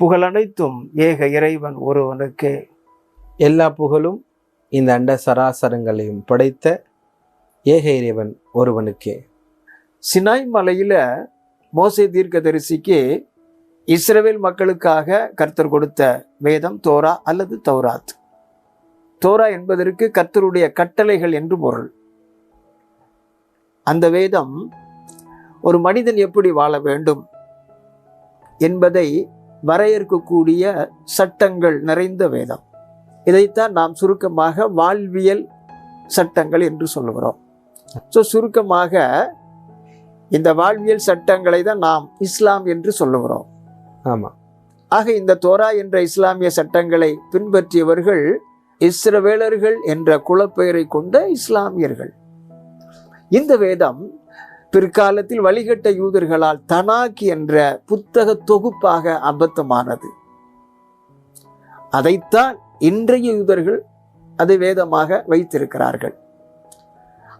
புகழனைத்தும் ஏக இறைவன் ஒருவனுக்கு. எல்லா புகழும் இந்த அண்ட சராசரங்களையும் படைத்த ஏக இறைவன் ஒருவனுக்கே. சினாய் மலையில மோசே தீர்க்கதரிசிக்கு இஸ்ரவேல் மக்களுக்காக கர்த்தர் கொடுத்த வேதம் தோரா அல்லது தௌராத். தோரா என்பதற்கு கர்த்தருடைய கட்டளைகள் என்று பொருள். அந்த வேதம் ஒரு மனிதன் எப்படி வாழ வேண்டும் என்பதை வரையறுக்கக்கூடிய சட்டங்கள் நிறைந்த வேதம். இதைத்தான் நாம் சுருக்கமாக வாழ்வியல் சட்டங்கள் என்று சொல்லுகிறோம். ஸோ சுருக்கமாக இந்த வாழ்வியல் சட்டங்களை தான் நாம் இஸ்லாம் என்று சொல்லுகிறோம். ஆமாம் ஆக இந்த தோரா என்ற இஸ்லாமிய சட்டங்களை பின்பற்றியவர்கள் இஸ்ரவேலர்கள் என்ற குலப்பெயரை கொண்ட இஸ்லாமியர்கள். இந்த வேதம் பிற்காலத்தில் வழிகட்ட யூதர்களால் தனாக் என்ற புத்தக தொகுப்பாக அபத்தமானது. அதைத்தான் இன்றைய யூதர்கள் அதை வேதமாக வைத்திருக்கிறார்கள்.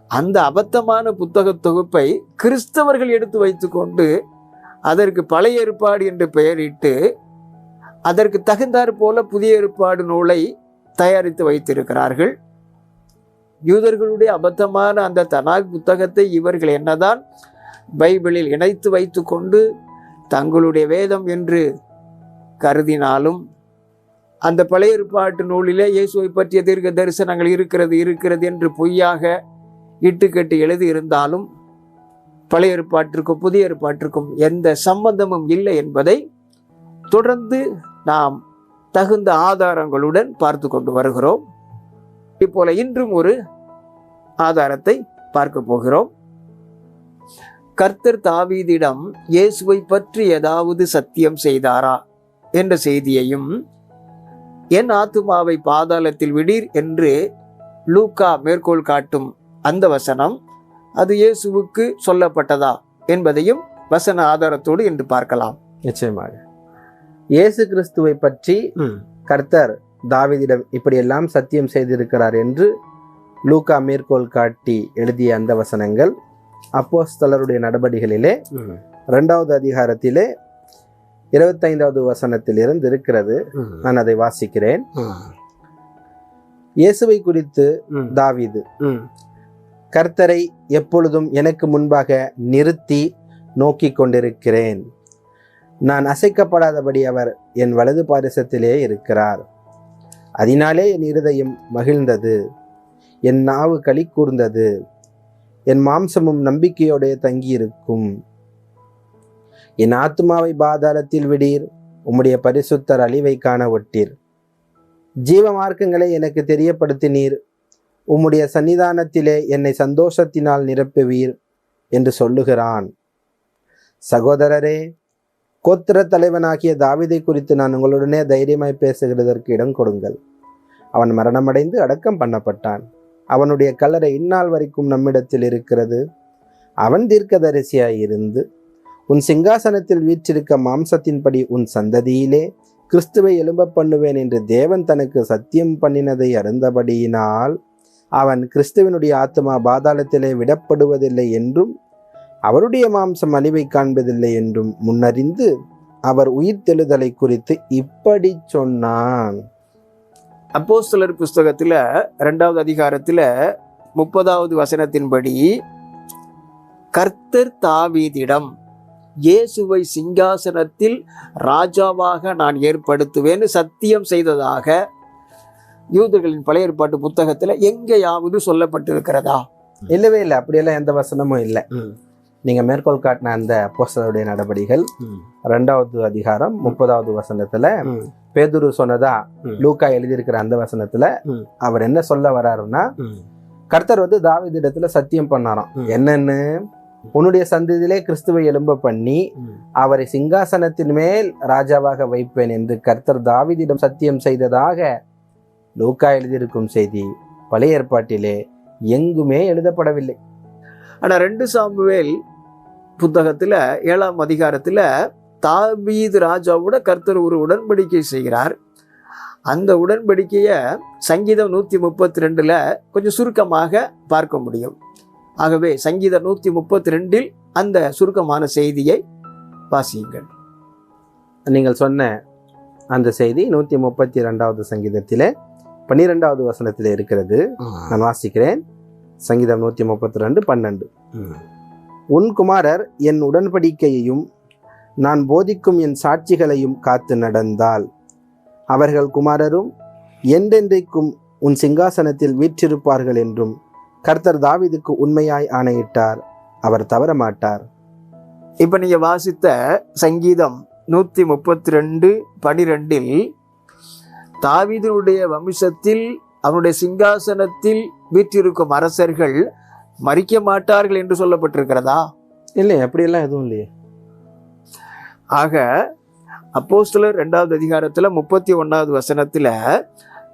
அந்த அபத்தமான புத்தக தொகுப்பை கிறிஸ்தவர்கள் எடுத்து வைத்துக்கொண்டு அதற்கு பழைய ஏற்பாடு என்று பெயரிட்டு அதற்கு தகுந்தாற் போல புதிய ஏற்பாடு நூலை தயாரித்து வைத்திருக்கிறார்கள். யூதர்களுடைய அபத்தமான அந்த தனாக் புத்தகத்தை இவர்கள் என்னதான் பைபிளில் இணைத்து வைத்துக்கொண்டு தங்களுடைய வேதம் என்று கருதினாலும் அந்த பழைய ஏற்பாட்டு நூலிலே இயேசுவை பற்றிய தீர்க்க தரிசனங்கள் இருக்கிறது இருக்கிறது என்று பொய்யாக இட்டுக்கட்டு எழுதி இருந்தாலும் பழைய ஏற்பாட்டிற்கும் புதிய ஏற்பாட்டிற்கும் எந்த சம்பந்தமும் இல்லை என்பதை தொடர்ந்து நாம் தகுந்த ஆதாரங்களுடன் பார்த்து கொண்டு வருகிறோம். இப்போல இன்றும் ஒரு ஆதாரத்தை பார்க்க போகிறோம். கர்த்தர் தாவீதிடம் இயேசுவை பற்றி ஏதாவது சத்தியம் செய்தாரா என்ற செய்தியையும் என் ஆத்துமாவை பாதாளத்தில் விடீர் என்று லூக்கா மேற்கோள் காட்டும் அந்த வசனம் அது இயேசுவுக்கு சொல்லப்பட்டதா என்பதையும் வசன ஆதாரத்தோடு என்று பார்க்கலாம். நிச்சயமாக. இயேசு கிறிஸ்துவை பற்றி கர்த்தர் தாவீதிடம் இப்படியெல்லாம் சத்தியம் செய்திருக்கிறார் என்று லூக்கா மேற்கோள் காட்டி எழுதிய அந்த வசனங்கள் அப்போஸ்தலருடைய நடபடிகளிலே இரண்டாவது அதிகாரத்திலே இருபத்தைந்தாவது வசனத்திலிருந்து இருக்கிறது. நான் அதை வாசிக்கிறேன். இயேசுவை குறித்து தாவீது கர்த்தரை எப்பொழுதும் எனக்கு முன்பாக நிறுத்தி நோக்கிக் கொண்டிருக்கிறேன். நான் அசைக்கப்படாதபடி அவர் என் வலது பாரிசத்திலே இருக்கிறார். அதனாலே என் இருதயம் மகிழ்ந்தது. என் நாவு களி கூர்ந்தது. என் மாம்சமும் நம்பிக்கையோடைய தங்கியிருக்கும். என் ஆத்மாவை பாதாளத்தில் விடீர். உம்முடைய பரிசுத்தர் அழிவை காண ஒட்டீர். ஜீவ மார்க்கங்களை எனக்கு தெரியப்படுத்தினீர். உம்முடைய சன்னிதானத்திலே என்னை சந்தோஷத்தினால் நிரப்புவீர் என்று சொல்லுகிறான். சகோதரரே கோத்திர தலைவனாகிய தாவிதை குறித்து நான் உங்களுடனே தைரியமாய் பேசுகிறதற்கு இடம் கொடுங்கள். அவன் மரணமடைந்து அடக்கம் பண்ணப்பட்டான். அவனுடைய கல்லறை இந்நாள் வரைக்கும் நம்மிடத்தில் இருக்கிறது. அவன் தீர்க்கதரிசியாய் இருந்து உன் சிங்காசனத்தில் வீற்றிருக்க மாம்சத்தின்படி உன் சந்ததியிலே கிறிஸ்துவை எழும்ப பண்ணுவேன் என்று தேவன் தனக்கு சத்தியம் பண்ணினதை அறிந்தபடியினால் அவன் கிறிஸ்துவனுடைய ஆத்மா பாதாளத்திலே விடப்படுவதில்லை என்றும் அவருடைய மாம்சம் அழிவை காண்பதில்லை என்றும் முன்னறிந்து அவர் உயிர்த்தெழுதலை குறித்து இப்படி சொன்னான். அப்போஸ்தலர் புஸ்தகத்துல ரெண்டாவது அதிகாரத்துல முப்பதாவது வசனத்தின்படி கர்த்தர் தாவீதிடம் இயேசுவை சிங்காசனத்தில் ராஜாவாக நான் ஏற்படுத்துவேன்னு சத்தியம் செய்ததாக யூதர்களின் பழைய ஏற்பாட்டு புத்தகத்துல எங்கேயாவது சொல்லப்பட்டிருக்கிறதா? இல்லவே இல்லை. அப்படியெல்லாம் எந்த வசனமும் இல்லை. நீங்க மேற்கோள் காட்டின அந்த அப்போஸ்தலருடைய நடபடிகள் ரெண்டாவது அதிகாரம் முப்பதாவது வசனத்துல பேதுரு சொன்னதா. லூக்கா எழுதியிருக்கிற அந்த வசனத்துல. அவர் என்ன சொல்ல வராருன்னா கர்த்தர் வந்து தாவீதிடத்துல சத்தியம் பண்ணாராம். என்னன்னு? உன்னுடைய சந்ததியிலே கிறிஸ்துவை எழும்ப பண்ணி அவரை சிங்காசனத்தின் மேல் ராஜாவாக வைப்பேன் என்று கர்த்தர் தாவீதிடம் சத்தியம் செய்ததாக லூக்கா எழுதியிருக்கும் செய்தி பழைய ஏற்பாட்டிலே எங்குமே எழுதப்படவில்லை. ஆனா ரெண்டு சாமுவேல் புத்தகத்துல ஏழாம் அதிகாரத்துல தாவீது ராஜாவோட கர்த்தர் ஒரு உடன்படிக்கை செய்கிறார். அந்த உடன்படிக்கையை சங்கீதம் நூற்றி முப்பத்தி ரெண்டில் கொஞ்சம் சுருக்கமாக பார்க்க முடியும். ஆகவே சங்கீதம் நூற்றி முப்பத்தி ரெண்டில் அந்த சுருக்கமான செய்தியை வாசியுங்கள். நீங்கள் சொன்ன அந்த செய்தி நூற்றி முப்பத்தி ரெண்டாவது சங்கீதத்திலே பன்னிரெண்டாவது வசனத்தில் இருக்கிறது. நான் வாசிக்கிறேன். சங்கீதம் நூற்றி முப்பத்தி ரெண்டு பன்னெண்டு உன் குமாரர் என் உடன்படிக்கையையும் நான் போதிக்கும் என் சாட்சிகளையும் காத்து நடந்தால். அவர்கள் குமாரரும் என்றென்றைக்கும் உன் சிங்காசனத்தில் வீற்றிருப்பார்கள் என்றும் கர்த்தர் தாவீதுக்கு உண்மையாய் ஆணையிட்டார். அவர் தவற மாட்டார் இப்போ நீங்கள் வாசித்த சங்கீதம் நூற்றி முப்பத்தி ரெண்டு பனிரெண்டில் தாவிதனுடைய வம்சத்தில் அவனுடைய சிங்காசனத்தில் வீற்றிருக்கும் அரசர்கள் மறிக்க மாட்டார்கள் என்று சொல்லப்பட்டிருக்கிறதா? இல்லை அப்படியெல்லாம் எதுவும் இல்லையே. ஆக அப்போஸ்தலர் ரெண்டாவது அதிகாரத்துல முப்பத்தி ஒன்னாவது வசனத்துல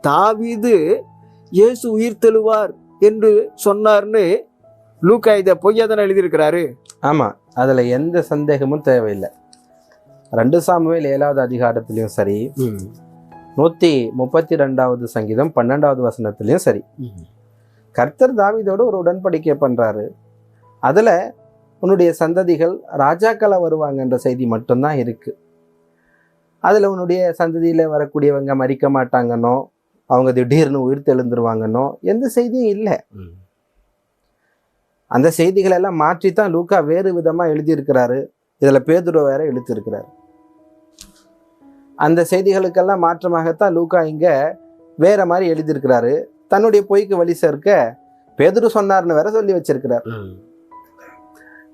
தாவீது இயேசு உயிர் தெழுவார் என்று சொன்னார்னு லூக்கா இதை பொய்யாதானே எழுதியிருக்கிறாரு? ஆமாம் அதில் எந்த சந்தேகமும் தேவையில்லை. ரெண்டு சாமுவேல் ஏழாவது அதிகாரத்திலையும் சரி நூற்றி முப்பத்தி ரெண்டாவது சங்கீதம் பன்னெண்டாவது வசனத்திலையும் சரி. கர்த்தர் தாவீதோடு ஒரு உடன்படிக்கை பண்ணுறாரு அதில் உன்னுடைய சந்ததிகள் ராஜாக்களா வருவாங்கன்ற செய்தி மட்டும்தான் இருக்கு. அதில் உன்னுடைய சந்ததியில் வரக்கூடியவங்க மறிக்க மாட்டாங்கன்னோ அவங்க திடீர்னு உயிர் தெழுந்துருவாங்கன்னோ எந்த செய்தியும் இல்லை. அந்த செய்திகளை எல்லாம் மாற்றி தான் லூக்கா வேறு விதமாக எழுதியிருக்கிறாரு. இதில் பேதுரு வேற எழுத்திருக்கிறாரு அந்த செய்திகளுக்கெல்லாம் மாற்றமாகத்தான் லூக்கா இங்கே வேற மாதிரி எழுதியிருக்கிறாரு. தன்னுடைய பொய்க்கு வழி சேர்க்க பேதுரு சொன்னார்னு வேற சொல்லி வச்சிருக்கிறார்.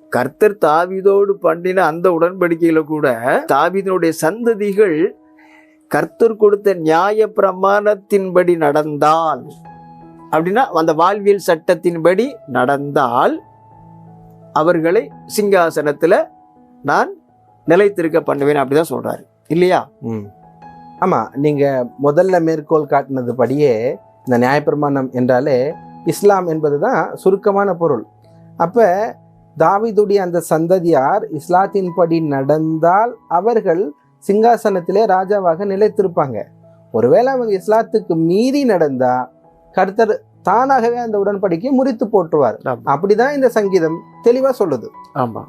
கர்த்தர் தாவீதோடு பண்ணின அந்த உடன்படிக்கையில கூட தாவீதினுடைய சந்ததிகள் கர்த்தர் கொடுத்த நியாய பிரமாணத்தின்படி நடந்தால் அப்படின்னா அந்த வாழ்வியல் சட்டத்தின்படி நடந்தால் அவர்களை சிங்காசனத்துல நான் நிலைத்திருக்க பண்ணுவேன் அப்படிதான் சொல்றாரு. இல்லையா? ம். ஆமாம் நீங்கள் முதல்ல மேற்கோள் காட்டினது படியே இந்த நியாயப்பிரமாணம் என்றாலே இஸ்லாம் என்பது தான் சுருக்கமான பொருள். அப்போ தாவீதுடைய அந்த சந்ததியார் இஸ்லாத்தின்படி நடந்தால் அவர்கள் சிங்காசனத்திலே ராஜாவாக நிலைத்திருப்பாங்க. ஒருவேளை அவங்க இஸ்லாத்துக்கு மீறி நடந்தா கர்த்தர் தானாகவே அந்த உடன்படிக்கையை முறித்து போட்டுருவார் அப்படிதான் இந்த சங்கீதம் தெளிவா சொல்லுது. ஆமா.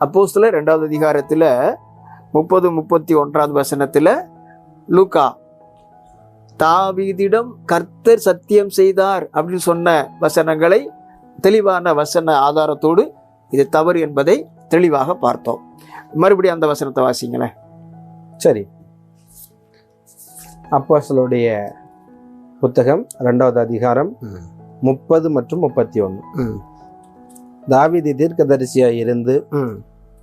அப்போஸ்தலர் ரெண்டாவது அதிகாரத்துல முப்பது முப்பத்தி ஒன்றாவது வசனத்துல லூக்கா தாவீதிடம் கர்த்தர் சத்தியம் செய்தார் அப்படின்னு சொன்ன வசனங்களை தெளிவான வசன ஆதாரத்தோடு இது தவறு என்பதை தெளிவாக பார்த்தோம். மறுபடியும் அந்த வசனத்தை வாசிங்களேன். சரி. அப்போஸ்தலருடைய புத்தகம் ரெண்டாவது அதிகாரம் முப்பது மற்றும் முப்பத்தி ஒன்று. தாவீது தீர்க்கதரிசியாய் இருந்து ம்,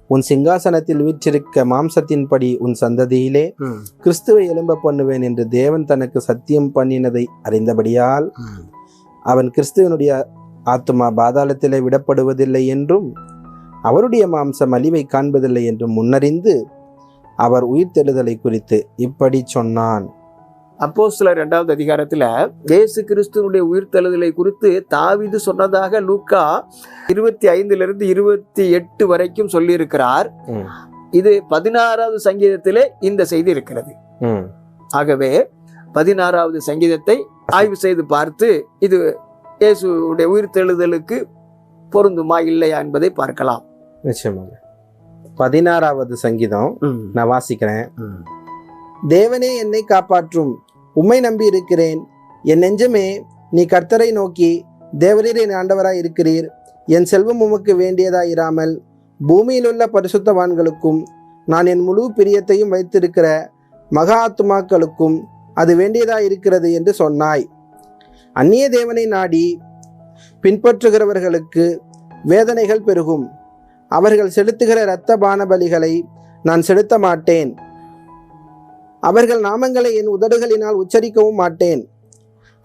உன் சிங்காசனத்தில் வீற்றிருக்க மாம்சத்தின்படி உன் சந்ததியிலே கிறிஸ்துவை எழும்ப பண்ணுவேன் என்று தேவன் தனக்கு சத்தியம் பண்ணினதை அறிந்தபடியால். அவன் கிறிஸ்துவனுடைய ஆத்துமா பாதாளத்திலே விடப்படுவதில்லை என்றும் அவருடைய மாம்சம் அழிவை காண்பதில்லை என்றும் முன்னறிந்து அவர் உயிர்த்தெழுதலை குறித்து இப்படி சொன்னான் அப்போஸ்தலர் இரண்டாவது அதிகாரத்துல இயேசு கிறிஸ்துவனுடைய உயிர்த்தெழுதலை குறித்து தாவீது சொன்னதாக லூக்கா இருபத்தி ஐந்துல இருந்து இருபத்தி எட்டு வரைக்கும் சொல்லியிருக்கிறார். இது பதினாறாவது சங்கீதத்திலே இந்த செய்தி இருக்கிறது. ஆகவே பதினாறாவது சங்கீதத்தை ஆய்வு செய்து பார்த்து இது இயேசுடைய உயிர்த்தெழுதலுக்கு பொருந்துமா இல்லையா என்பதை பார்க்கலாம். நிச்சயமாக. பதினாறாவது சங்கீதம் நான் வாசிக்கிறேன். தேவனே என்னை காப்பாற்றும். உம்மை நம்பி இருக்கிறேன். என் நெஞ்சமே நீ கர்த்தரை நோக்கி தேவரீர் என் ஆண்டவராய் இருக்கிறீர். என் செல்வம் உமக்கு வேண்டியதாய் இராமல் பூமியிலுள்ள பரிசுத்தவான்களுக்கும் நான் என் முழு பிரியத்தையும் வைத்திருக்கிற மகா ஆத்துமாக்களுக்கும் அது வேண்டியதாய் இருக்கிறது என்று சொன்னாய். அந்நிய தேவனை நாடி பின்பற்றுகிறவர்களுக்கு வேதனைகள் பெருகும். அவர்கள் செலுத்துகிற இரத்த பான பலிகளை நான் செலுத்த மாட்டேன் அவர்கள் நாமங்களை என் உதடுகளினால் உச்சரிக்கவும் மாட்டேன்.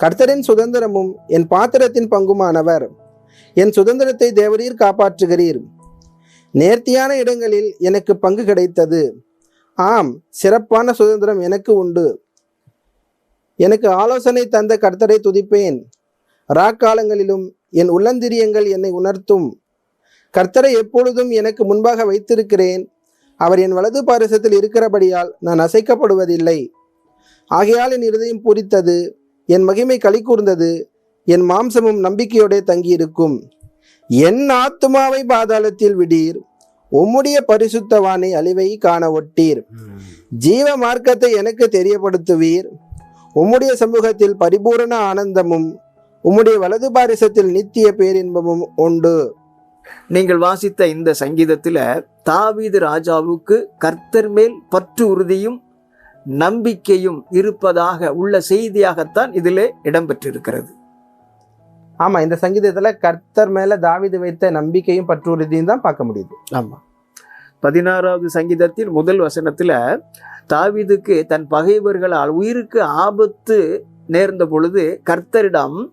கர்த்தரின் சுதந்திரமும் என் பாத்திரத்தின் பங்குமானவர். என் சுதந்திரத்தை தேவரீர் காப்பாற்றுகிறீர். நேர்த்தியான இடங்களில் எனக்கு பங்கு கிடைத்தது. ஆம் சிறப்பான சுதந்திரம் எனக்கு உண்டு. எனக்கு ஆலோசனை தந்த கர்த்தரை துதிப்பேன். ராக்காலங்களிலும் என் உள்ளந்திரியங்கள் என்னை உணர்த்தும். கர்த்தரை எப்பொழுதும் எனக்கு முன்பாக வைத்திருக்கிறேன். அவர் என் வலது பாரசத்தில் இருக்கிறபடியால் நான் அசைக்கப்படுவதில்லை. ஆகையால் என் இருதயம் பூரித்தது என் மகிமை களி கூர்ந்தது என் மாம்சமும் நம்பிக்கையோடே தங்கியிருக்கும். என் ஆத்துமாவை பாதாளத்தில் விடீர் உம்முடைய பரிசுத்தவானை அழிவை காண ஒட்டீர். ஜீவ மார்க்கத்தை எனக்கு தெரியப்படுத்துவீர். உம்முடைய சமூகத்தில் பரிபூரண ஆனந்தமும் உம்முடைய வலது பாரிசத்தில் நித்திய பேரின்பமும் உண்டு. நீங்கள் வாசித்த இந்த சங்கீதத்துல தாவீது ராஜாவுக்கு கர்த்தர் மேல் பற்று உறுதியும் நம்பிக்கையும் இருப்பதாக உள்ள செய்தியாகத்தான் இதிலே இடம்பெற்றிருக்கிறது. ஆமா இந்த சங்கீதத்துல கர்த்தர் மேல தாவீது வைத்த நம்பிக்கையும் பற்றுறுதியும் தான் பார்க்க முடியுது. ஆமா. பதினாறாவது சங்கீதத்தில் முதல் வசனத்துல தாவீதுக்கு தன் பகைவர்களால் உயிருக்கு ஆபத்து நேர்ந்த பொழுது கர்த்தரிடம்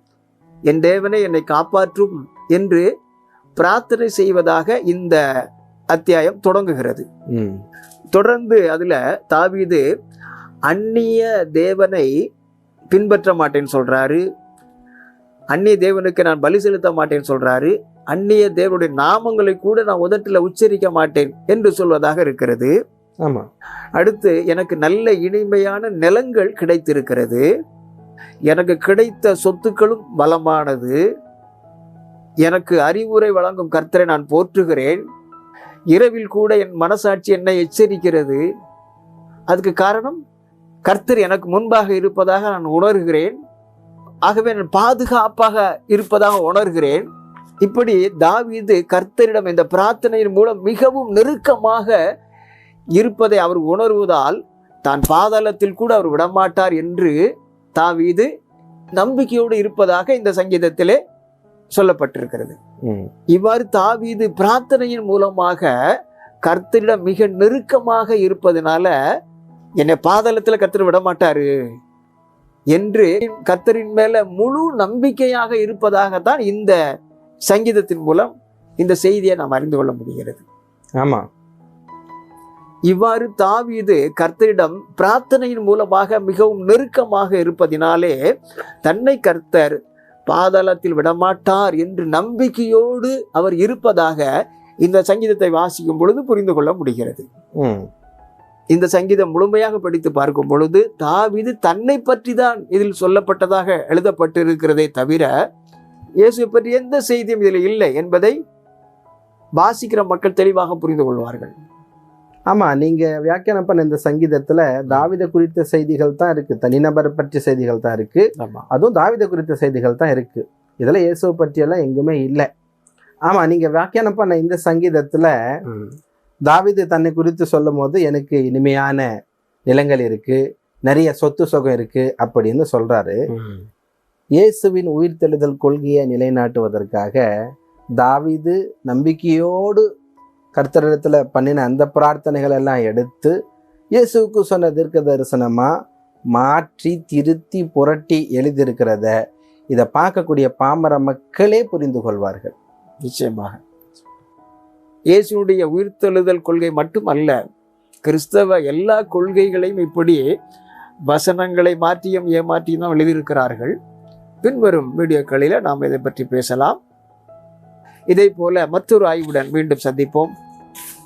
என் தேவனை என்னை காப்பாற்றும் என்று பிரார்த்தனை செய்வதாக இந்த அத்தியாயம் தொடங்குகிறது. தொடர்ந்து அதுல தாவீது அந்நிய தேவனை பின்பற்ற மாட்டேன்னு சொல்றாரு. அந்நிய தேவனுக்கு நான் பலி செலுத்த மாட்டேன்னு சொல்றாரு. அந்நிய தேவனுடைய நாமங்களை கூட நான் உதட்டில் உச்சரிக்க மாட்டேன் என்று சொல்வதாக இருக்கிறது. ஆமா. அடுத்து எனக்கு நல்ல இனிமையான நிலங்கள் கிடைத்திருக்கிறது. எனக்கு கிடைத்த சொத்துக்களும் பலமானது எனக்கு அறிவுரை வழங்கும் கர்த்தரை நான் போற்றுகிறேன். இரவில் கூட என் மனசாட்சி என்னை எச்சரிக்கிறது. அதுக்கு காரணம் கர்த்தர் எனக்கு முன்பாக இருப்பதாக நான் உணர்கிறேன். ஆகவே நான் பாதுகாப்பாக இருப்பதாக உணர்கிறேன். இப்படி தாவீது கர்த்தரிடம் இந்த பிரார்த்தனையின் மூலம் மிகவும் நெருக்கமாக இருப்பதை அவர் உணர்வதால் தான் பாதாளத்தில் கூட அவர் விடமாட்டார் என்று தாவீது நம்பிக்கையோடு இருப்பதாக இந்த சங்கீதத்திலே சொல்லப்பட்டிருக்கிறது. இவ்வாறு தாவீது பிரார்த்தனையின் மூலமாக கர்த்தரிடம் மிக நெருக்கமாக இருப்பதனால என்னை பாதாளத்தில் கர்த்தர் விட மாட்டாரு என்று கர்த்தரின் மேல முழு நம்பிக்கையாக இருப்பதாகத்தான் இந்த சங்கீதத்தின் மூலம் இந்த செய்தியை நாம் அறிந்து கொள்ள முடிகிறது. ஆமா. இவ்வாறு தாவீது கர்த்தரிடம் பிரார்த்தனையின் மூலமாக மிகவும் நெருக்கமாக இருப்பதினாலே தன்னை கர்த்தர் பாதாளத்தில் விடமாட்டார் என்று நம்பிக்கையோடு அவர் இருப்பதாக இந்த சங்கீதத்தை வாசிக்கும் பொழுது புரிந்து கொள்ள முடிகிறது. இந்த சங்கீதம் முழுமையாக படித்து பார்க்கும் பொழுது தாவீது தன்னை பற்றி தான் இதில் சொல்லப்பட்டதாக எழுதப்பட்டிருக்கிறதே தவிர இயேசுவை பற்றி எந்த செய்தியும் இதில் இல்லை என்பதை வாசிக்கிற மக்கள் தெளிவாக புரிந்து கொள்வார்கள். ஆமா நீங்க வியாக்கியானம் பண்ண இந்த சங்கீதத்துல தாவித குறித்த செய்திகள் தான் இருக்கு தனிநபர் பற்றிய செய்திகள் தான் இருக்கு. ஆமா. அதுவும் தாவித குறித்த செய்திகள் தான் இருக்கு. இதுல இயேசுவை பற்றியெல்லாம் எங்குமே இல்லை. ஆமா நீங்க வியாக்கியானம் பண்ண இந்த சங்கீதத்துல தாவீது தன்னை குறித்து சொல்லும் போது எனக்கு இனிமையான நிலங்கள் இருக்கு நிறைய சொத்து சுகம் இருக்கு அப்படின்னு சொல்றாரு. இயேசுவின் உயிர்த்தெழுதல் கொள்கையை நிலைநாட்டுவதற்காக தாவீது நம்பிக்கையோடு கர்த்தரிடத்தில் பண்ணின அந்த பிரார்த்தனைகள் எல்லாம் எடுத்து இயேசுவுக்கு சொன்ன தீர்க்க தரிசனமாக மாற்றி திருத்தி புரட்டி எழுதியிருக்கிறத இதை பார்க்கக்கூடிய பாமர மக்களே புரிந்து கொள்வார்கள். நிச்சயமாக. இயேசுனுடைய உயிர்த்தெழுதல் கொள்கை மட்டுமல்ல கிறிஸ்தவ எல்லா கொள்கைகளையும் இப்படி வசனங்களை மாற்றியும் ஏமாற்றியும் தான் எழுதியிருக்கிறார்கள். பின்வரும் வீடியோக்களில் நாம் இதை பற்றி பேசலாம். இதே போல மற்றொரு ஆய்வுடன் மீண்டும் சந்திப்போம்.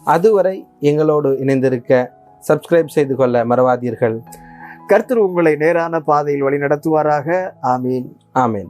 அதுவரை எங்களோடு இணைந்திருக்க சப்ஸ்கிரைப் செய்து கொள்ள மறவாதீர்கள். கர்த்தர் உங்களை நேரான பாதையில் வழி நடத்துவாராக ஆமீன்.